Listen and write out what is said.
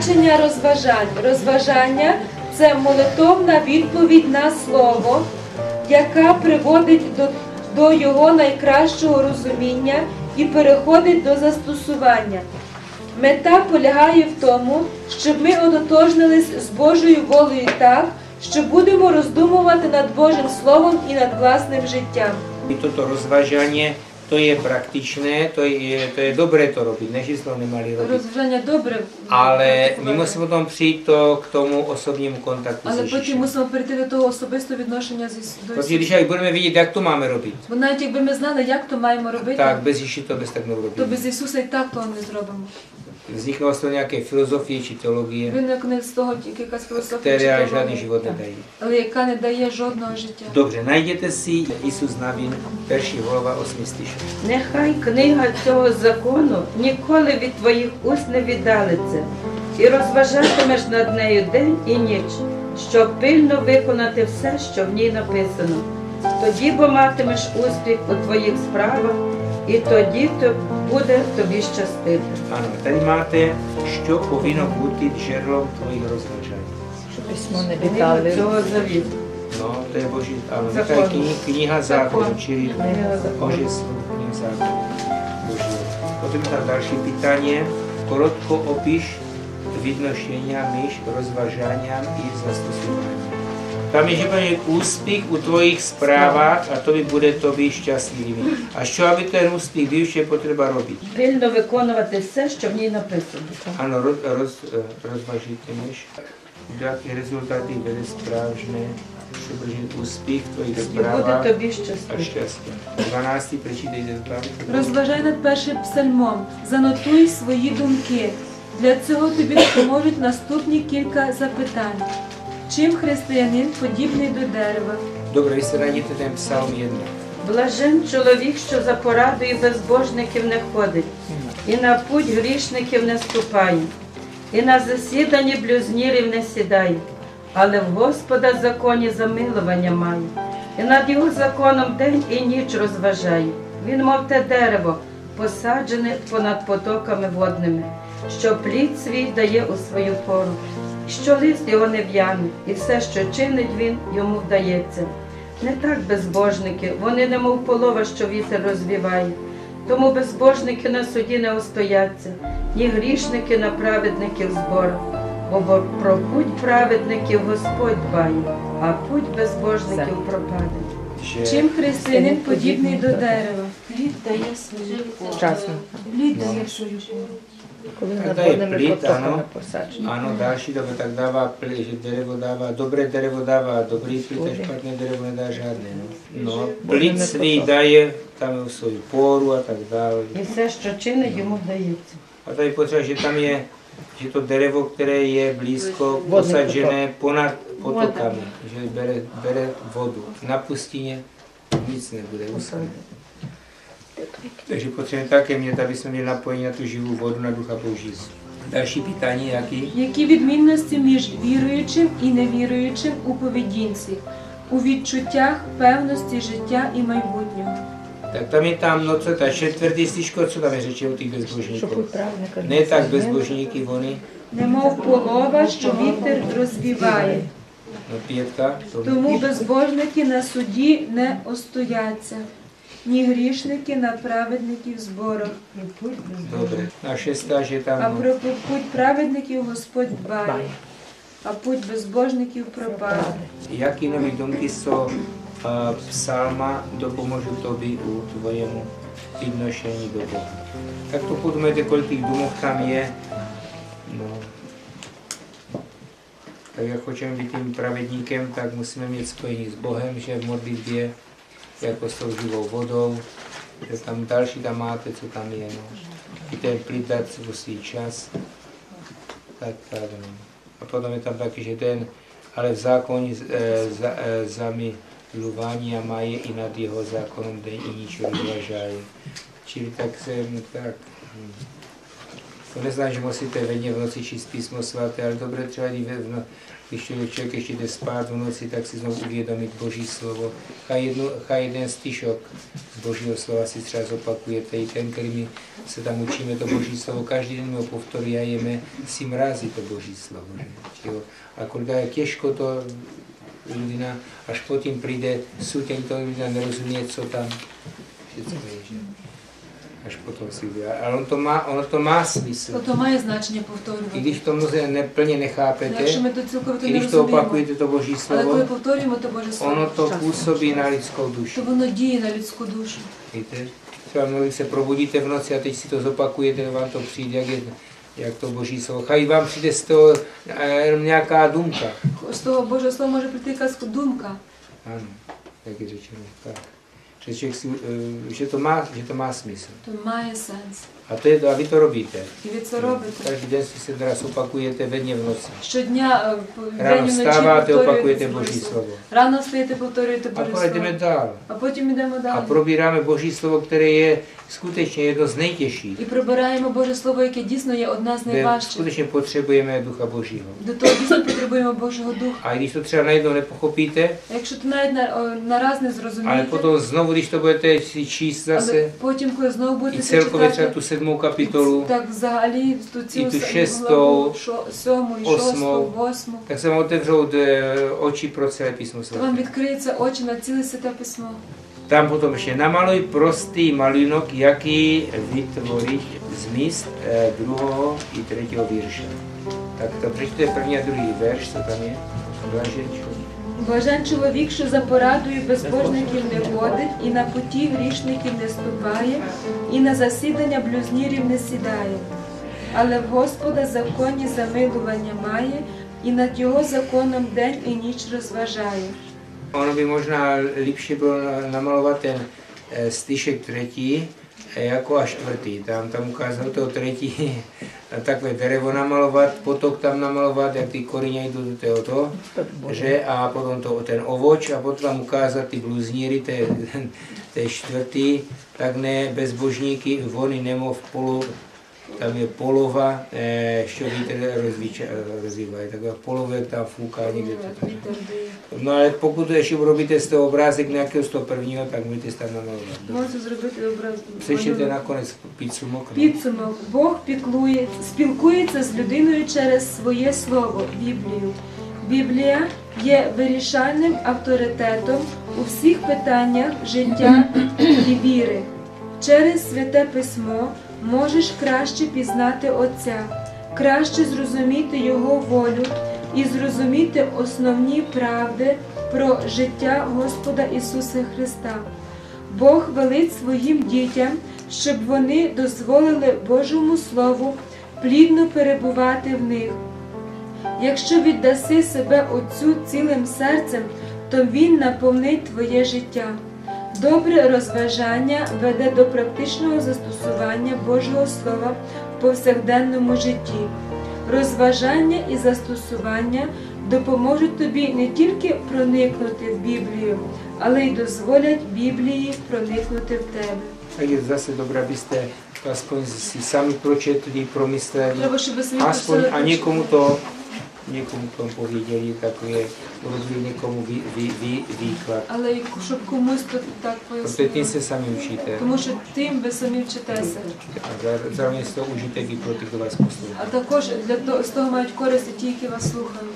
Значення розважань. Розважання це молитовна відповідь на слово, яка приводить до, до його найкращого розуміння і переходить до застосування. Мета полягає в тому, щоб ми ототожнились з Божою волею так, що будемо роздумувати над Божим Словом і над власним життям. I toto rozvážanie, to je praktičné, to je, to je dobré to robiť, ne, že sme to nemali robiť. Розважання добре, Ale my musíme potom přijít to k tomu osobnímu kontaktu але s потім Ježíšem. мусимо перейти до того особистого відношення з Ісу- до Protože když Ісуса. jak budeme vidět, jak to máme robiť, Бо навіть якби ми знали, як то маємо робити, tak bez Ježíše to bez tak то neurobíme. без Ісуса і так того не Vzniknou z toho nějaké filozofie či teologie, Виникне з того тільки якась філософія, чи které žádný život nedají. але яка не дає жодного життя. Dobře, najděte si Isus Navin, verši голова 8 стишок. Нехай книга цього закону ніколи від твоїх уст не віддалиться, і розважатимеш над нею день і ніч, щоб пильно виконати все, що в ній написано. Тоді бо матимеш успіх у твоїх справах, і тоді то буде тобі щастити. Ano, tady máte, що повинно бути джерелом твоїх розважань. Щоб письмо не Книга вітали. цього завіту. No, to je Boží, ano, Zákon. nechaj kniha, kniha zákonu, Zákon. čili Книга закону. Boží slovo, kniha zákonu. Božího. Potom je tam další pytanie. Korotko opiš відношення між розважанням і застосуванням. Там є, že bude úspіх у твоїх справах, а тобі буде тобі щасливим. А що аби ten úspіх був, ще потреба робити? Пильно виконувати все, що в ній написано. Ano, roz, roz, rozvažitимеш, які результати буде справжне, щоб буде успіх в твоїх І буде справах тобі а щастити. щастя. 12 причитайте. Розважай над першим псальмом, занотуй свої думки. Для цього тобі допоможуть наступні кілька запитань. Чим християнин подібний до дерева? Добре, се найдете ten псалм 1. Блажен чоловік, що за порадою безбожників не ходить, і на путь грішників не ступає, і на засіданні блюзнірів не сідає, але в Господа законі замилування має, і над його законом день і ніч розважає. Він, мов те дерево, посаджене понад потоками водними, що плід свій дає у свою пору, що лист його не в'яне, і все, що чинить він, йому вдається. Не так безбожники, вони немов полова, що вітер розвіває. Тому безбожники на суді не устояться, ні грішники на праведників зборах. Бо про путь праведників Господь дбає, а путь безбожників пропаде. Чим християнин подібний до дерева? Плід дає свою. Плід дає свою пору. Kada je plit, ano, ano, další doba, tak dává plit, že derevo dává, dobré derevo dává, dobrý plit, a špatné derevo nedá žádné. No, no plit svý daje tam svoju poru a tak dále. Je se co činy jemu dají. A tady potřeba, že tam je že to derevo, které je blízko posažené ponad potokami, že bere, bere vodu. Na pustině nic nebude usadit. Takže potřebujeme také mít, aby jsme měli napojení na tu živou vodu, na ducha Božího. Další pytání, jaký? Які відмінності між віруючим і невіруючим у поведінці, у відчуттях певності життя і майбутнього? Tak tam je tam, no co ta čtvrtý stiško, co tam je řeči o těch Що bezbožníků? путь праведника Ne tak не bezbožníky, oni, Немов полова, що вітер розвіває. no pětka, to Тому безбожники на суді не остояться, ні грішники на праведників зборах. dobré. A šestá, že А про путь праведників Господь дбає, а путь безбожників пропаде. jaký nový domky jsou a, psalma dopomůžu tobě u tvojemu vynošení do Boha. Tak to podumejte, kolik těch domů tam je. No. Tak jak chceme být tím pravedníkem, tak musíme mít spojení s Bohem, že v modlitbě, jako s tou živou vodou, že tam další tam máte, co tam je. No. I ten plít dát svůj čas. Tak, tak, no. A potom je tam taky, že ten, ale v zákoně e, za, e, zamilování a mají i nad jeho zákonem den i nič rozvažají. Čili tak se, tak, hm. To neznamená, že musíte vedně v noci číst písmo svaté, ale dobré třeba no, když člověk, ještě jde spát v noci, tak si znovu uvědomit Boží slovo. A, jednu, a jeden stišok z Božího slova si třeba zopakujete, i ten, který my se tam učíme to Boží slovo, každý den ho povtorujeme, si mrazí to Boží slovo. Že? A kolik je těžko to ľudina, až potom príde súteň, to ľudia nerozumie, co tam všetko je potom si udělá. Ale on to má, ono to má smysl. To, to má značně povtorovat. I když tomu se neplně nechápete, to i když to opakujete to Boží slovo, ale to Boží slovo ono to působí na lidskou duši. To ono děje na lidskou duši. Víte? Třeba mluví, se probudíte v noci a teď si to zopakujete, vám to přijde, jak je jak to boží slovo. Chají vám přijde z toho eh, jenom nějaká důmka. Z toho boží slovo může přijít důmka. Ano, jak je řečeno. Tak. Že, člověk si, eh, že, to má, že to má smysl. То має сенс. A to je, a vy to robíte. I vy co robíte? Každý den si se teda opakujete ve dně v noci. Щодня eh, Ráno вставати, vstáváte, opakujete Boží slovo. Ráno повторюєте Божі Слово. А потім йдемо dál. A potom jdeme dál. A probíráme Boží slovo, které je skutečně jedno z nejtěžších. I probíráme Boží slovo, jaké dísno je od nás nejvážnější. Skutečně potřebujeme Ducha Božího. Do toho dísno potřebujeme Božího Ducha. A když to třeba najednou nepochopíte, jakže to najednou naraz nezrozumíte, ale potom znovu, když to budete si číst zase, potom, když znovu budete i celkově třeba tu se 7 капітолу, так взагалі ту цю і ту 6, 7, 8, 8. Так само отержуть очі про це письмо святе. Вам відкриється очі на ціле святе письмо. Tam potom ešte namaluj prostý malinok, jaký vytvorí zmysl eh, druhého i třetího výrša. Tak to prečítaj první a druhý verš, co tam je. Vážič. Блажен чоловік, що за порадою безбожників не ходить, і на путі грішників не ступає, і на засідання блюзнірів не сідає. Але в Господа законі замилування має, і над його законом день і ніч розважає. Ono by možná lepší bylo na- namalovat ten eh, styšek třetí eh, jako a čtvrtý. Tam, takové derevo namalovat, potok tam namalovat, jak ty koryně jdou do toho, to, že, a potom to, ten ovoč a potom ukázat ty bluzníry, to je, čtvrtý, tak ne bezbožníky, vony nemo v polu, tam je polova, eh, što vítr rozvívají, taková polovek tam fouká někde. No ale pokud ještě urobíte z toho obrázek nějakého z toho prvního, tak můžete tam namalovat. Можете зробити образ. Přečtěte nakonec підсумок. Підсумок. Бог піклує, спілкується з людиною через своє слово Біблію. Біблія є вирішальним авторитетом у всіх питаннях життя і віри. Через святе письмо можеш краще пізнати Отця, краще зрозуміти Його волю і зрозуміти основні правди про життя Господа Ісуса Христа. Бог велить своїм дітям, щоб вони дозволили Божому Слову плідно перебувати в них. Якщо віддаси себе Отцю цілим серцем, то Він наповнить твоє життя. Добре розважання веде до практичного застосування Божого Слова в повсякденному житті. Розважання і застосування допоможуть тобі не тільки проникнути в Біблію, але й дозволять Біблії проникнути в тебе. Tak je zase dobré, abyste aspoň si sami pročetli, promysleli, aspoň a někomu to, někomu to pověděli, takové, urobili někomu vý, vý, vý, výklad. але щоб комусь то так Protože tím пояснили. se sami učíte. Тому що тим ви самі вчитеся. Z toho užitek i pro ty, kdo vás poslouchají. А також для того з того мають користь ті, які вас слухають.